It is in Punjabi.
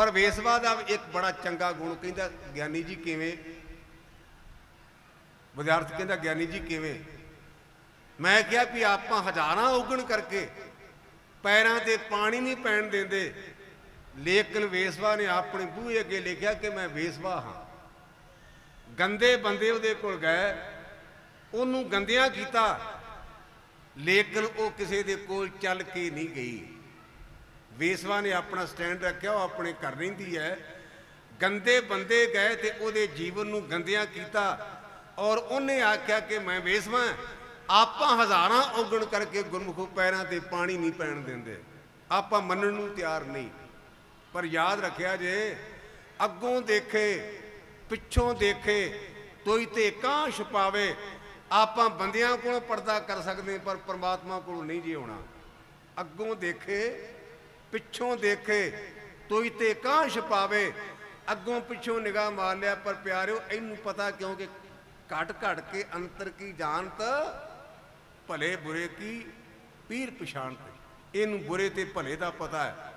ਪਰ ਵੇਸਵਾ ਦਾ ਇੱਕ ਬੜਾ ਚੰਗਾ ਗੁਣ ਕਹਿੰਦਾ, ਗਿਆਨੀ ਜੀ ਕਿਵੇਂ? ਵਿਦਿਆਰਥੀ ਕਹਿੰਦਾ, ਗਿਆਨੀ ਜੀ ਕਿਵੇਂ? ਮੈਂ ਕਿਹਾ ਵੀ ਆਪਾਂ ਹਜ਼ਾਰਾਂ ਉਗਣ ਕਰਕੇ ਪੈਰਾਂ ਤੇ ਪਾਣੀ ਨਹੀਂ ਪੈਣ ਦਿੰਦੇ। ਲੇਕਿਨ ਵੇਸਵਾ ਨੇ ਆਪਣੇ ਬੂਹੇ ਅੱਗੇ ਲਿਖਿਆ ਕਿ ਮੈਂ ਵੇਸਵਾ ਹਾਂ। ਗੰਦੇ ਬੰਦੇ ਉਹਦੇ ਕੋਲ ਗਏ, ਉਹਨੂੰ ਗੰਦਿਆਂ ਕੀਤਾ, ਲੇਕਿਨ ਉਹ ਕਿਸੇ ਦੇ ਕੋਲ ਚੱਲ ਕੇ ਨਹੀਂ ਗਈ। ਵੇਸਵਾ ਨੇ ਆਪਣਾ ਸਟੈਂਡ ਰੱਖਿਆ, ਉਹ ਆਪਣੇ ਘਰ ਰਹਿੰਦੀ ਹੈ। ਗੰਦੇ ਬੰਦੇ ਗਏ ਤੇ ਉਹਦੇ ਜੀਵਨ ਨੂੰ ਗੰਦਿਆਂ ਕੀਤਾ ਔਰ ਉਹਨੇ ਆਖਿਆ ਕਿ ਮੈਂ ਵੇਸਵਾ ਆਪਾਂ ਹਜ਼ਾਰਾਂ ਔਗਣ ਕਰਕੇ ਗੁਰਮੁਖੋ ਪੈਰਾਂ ਤੇ ਪਾਣੀ ਨਹੀਂ ਪੈਣ ਦਿੰਦੇ। ਆਪਾਂ ਮੰਨਣ ਨੂੰ ਤਿਆਰ ਨਹੀਂ। ਪਰ ਯਾਦ ਰੱਖਿਆ ਜੇ, ਅੱਗੋਂ ਦੇਖੇ, ਪਿੱਛੋਂ ਦੇਖੇ, ਤੋਈ ਤੇ ਕਾਂ ਛਪਾਵੇ ਆਪਾਂ ਬੰਦਿਆਂ ਕੋਲੋਂ ਪਰਦਾ ਕਰ ਸਕਦੇ ਪਰ ਪ੍ਰਮਾਤਮਾ ਕੋਲ ਨਹੀਂ ਜੀ ਹੋਣਾ ਅੱਗੋਂ ਦੇਖੇ ਪਿੱਛੋਂ ਦੇਖੇ, ਤੋਈ ਤੇ ਕਾਂ ਛਪਾਵੇ ਅੱਗੋਂ ਪਿੱਛੋਂ ਨਿਗਾਹ ਮਾਰ ਲਿਆ। ਪਰ ਪਿਆਰਿਓ, ਇਹਨੂੰ ਪਤਾ ਕਿਉਂਕਿ ਘਟ ਘਟ ਕੇ ਅੰਤਰ ਕੀ ਜਾਣਤ? ਭਲੇ ਬੁਰੇ ਕੀ ਪੀਰ ਪਛਾਣ ਤੇ ਇਹਨੂੰ ਬੁਰੇ ਤੇ ਭਲੇ ਦਾ ਪਤਾ ਹੈ।